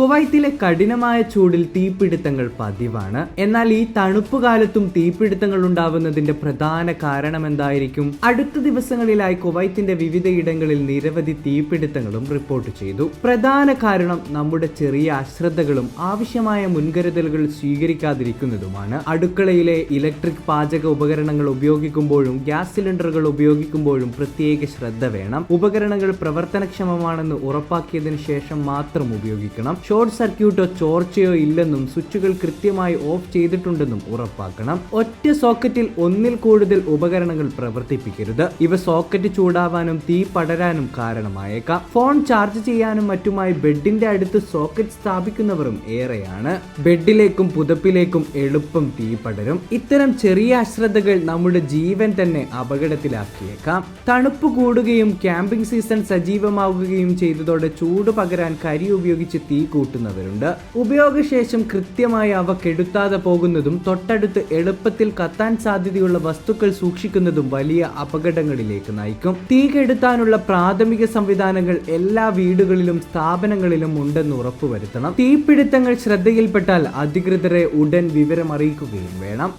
കുവൈത്തിലെ കഠിനമായ ചൂടിൽ തീപിടുത്തങ്ങൾ പതിവാണ്. എന്നാൽ ഈ തണുപ്പ് കാലത്തും തീപിടുത്തങ്ങൾ ഉണ്ടാവുന്നതിന്റെ പ്രധാന കാരണം എന്തായിരിക്കും? അടുത്ത ദിവസങ്ങളിലായി കുവൈത്തിന്റെ വിവിധയിടങ്ങളിൽ നിരവധി തീപിടുത്തങ്ങളും റിപ്പോർട്ട് ചെയ്തു. പ്രധാന കാരണം നമ്മുടെ ചെറിയ അശ്രദ്ധകളും ആവശ്യമായ മുൻകരുതലുകൾ സ്വീകരിക്കാതിരിക്കുന്നതുമാണ്. അടുക്കളയിലെ ഇലക്ട്രിക് പാചക ഉപകരണങ്ങൾ ഉപയോഗിക്കുമ്പോഴും ഗ്യാസ് സിലിണ്ടറുകൾ ഉപയോഗിക്കുമ്പോഴും പ്രത്യേക ശ്രദ്ധ വേണം. ഉപകരണങ്ങൾ പ്രവർത്തനക്ഷമമാണെന്ന് ഉറപ്പാക്കിയതിനു ശേഷം മാത്രം ഉപയോഗിക്കണം. ഷോർട്ട് സർക്യൂട്ടോ ചോർച്ചയോ ഇല്ലെന്നും സ്വിച്ചുകൾ കൃത്യമായി ഓഫ് ചെയ്തിട്ടുണ്ടെന്നും ഉറപ്പാക്കണം. ഒറ്റ സോക്കറ്റിൽ ഒന്നിൽ കൂടുതൽ ഉപകരണങ്ങൾ പ്രവർത്തിപ്പിക്കരുത്. ഇവ സോക്കറ്റ് ചൂടാവാനും തീ പടരാനും കാരണമായേക്കാം. ഫോൺ ചാർജ് ചെയ്യാനും മറ്റുമായി ബെഡിന്റെ അടുത്ത് സോക്കറ്റ് സ്ഥാപിക്കുന്നവരും ഏറെയാണ്. ബെഡിലേക്കും പുതപ്പിലേക്കും എളുപ്പം തീ പടരും. ഇത്തരം ചെറിയ അശ്രദ്ധകൾ നമ്മുടെ ജീവൻ തന്നെ അപകടത്തിലാക്കിയേക്കാം. തണുപ്പ് കൂടുകയും ക്യാമ്പിംഗ് സീസൺ സജീവമാവുകയും ചെയ്തതോടെ ചൂട് പകരാൻ കരി ഉപയോഗിച്ച് തീ കൂട്ടുന്നവരുണ്ട്. ഉപയോഗശേഷം കൃത്യമായി അവ കെടുത്താതെ പോകുന്നതും തൊട്ടടുത്ത് എളുപ്പത്തിൽ കത്താൻ സാധ്യതയുള്ള വസ്തുക്കൾ സൂക്ഷിക്കുന്നതും വലിയ അപകടങ്ങളിലേക്ക് നയിക്കും. തീ കെടുത്താനുള്ള പ്രാഥമിക സംവിധാനങ്ങൾ എല്ലാ വീടുകളിലും സ്ഥാപനങ്ങളിലും ഉണ്ടെന്ന് ഉറപ്പുവരുത്തണം. തീപിടുത്തങ്ങൾ ശ്രദ്ധയിൽപ്പെട്ടാൽ അധികൃതരെ ഉടൻ വിവരം അറിയിക്കുകയും വേണം.